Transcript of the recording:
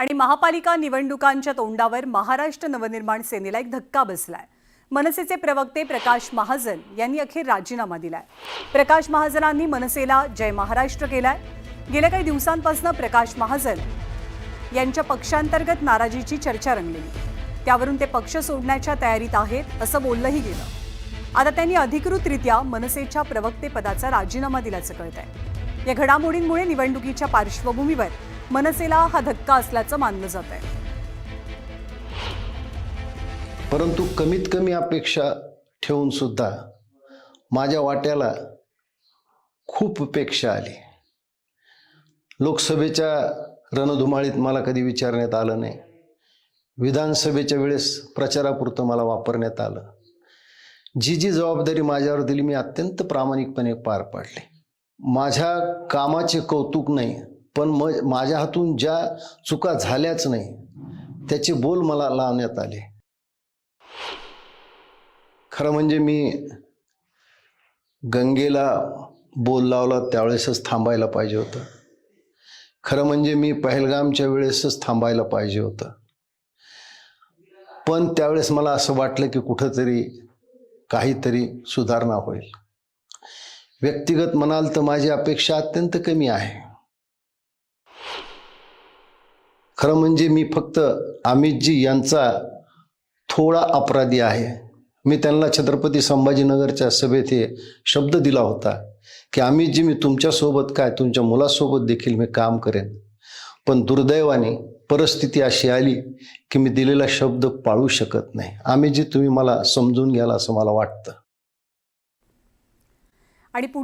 आणि महापालिका निवडणुकांच्या तोंडावर महाराष्ट्र नवनिर्माण सेनेला एक धक्का बसलाय. मनसेचे प्रवक्ते प्रकाश महाजन यांनी अखेर राजीनामा दिलाय. प्रकाश महाजनांनी मनसेला जय महाराष्ट्र केलाय. गेल्या काही दिवसांपासून प्रकाश महाजन यांच्या पक्षांतर्गत नाराजीची चर्चा रंगलेली. त्यावरून ते पक्ष सोडण्याच्या तयारीत आहेत असं बोललंही गेलं. आता त्यांनी अधिकृतरित्या मनसेच्या प्रवक्तेपदाचा राजीनामा दिल्याचं कळतंय. या घडामोडींमुळे निवडणुकीच्या पार्श्वभूमीवर मनसेला हा धक्का असल्याचं मानलं जात आहे परंतु कमीत कमी अपेक्षा ठेवून सुद्धा माझ्या वाट्याला खूप अपेक्षा आली. लोकसभेच्या रणधुमाळीत मला कधी विचारण्यात आलं नाही. विधानसभेच्या वेळेस प्रचारापुरतं मला वापरण्यात आलं. जी जी जबाबदारी माझ्यावर दिली मी अत्यंत प्रामाणिकपणे पार पाडली. माझ्या कामाचे कौतुक नाही पण म माझ्या हातून ज्या चुका झाल्याच नाही त्याचे बोल मला लावण्यात आले. खरं म्हणजे मी गंगेला बोल लावला त्यावेळेसच थांबायला पाहिजे होतं. खरं म्हणजे मी पहलगामच्या वेळेसच थांबायला पाहिजे होतं. पण त्यावेळेस मला असं वाटलं की कुठंतरी काहीतरी सुधारणा होईल. व्यक्तिगत म्हणाल तर माझी अपेक्षा अत्यंत कमी आहे. खरं म्हणजे मी फक्त अमितजी यांचा थोडा अपराधी आहे. मी त्यांना छत्रपती संभाजीनगरच्या सभेत हे शब्द दिला होता की अमितजी मी तुमच्यासोबत काय? तुमच्या मुलासोबत देखील मी काम करेन. पण दुर्दैवाने परिस्थिती अशी आली की मी दिलेला शब्द पाळू शकत नाही. अमितजी तुम्ही मला समजून घ्याल असं मला वाटतं. आणि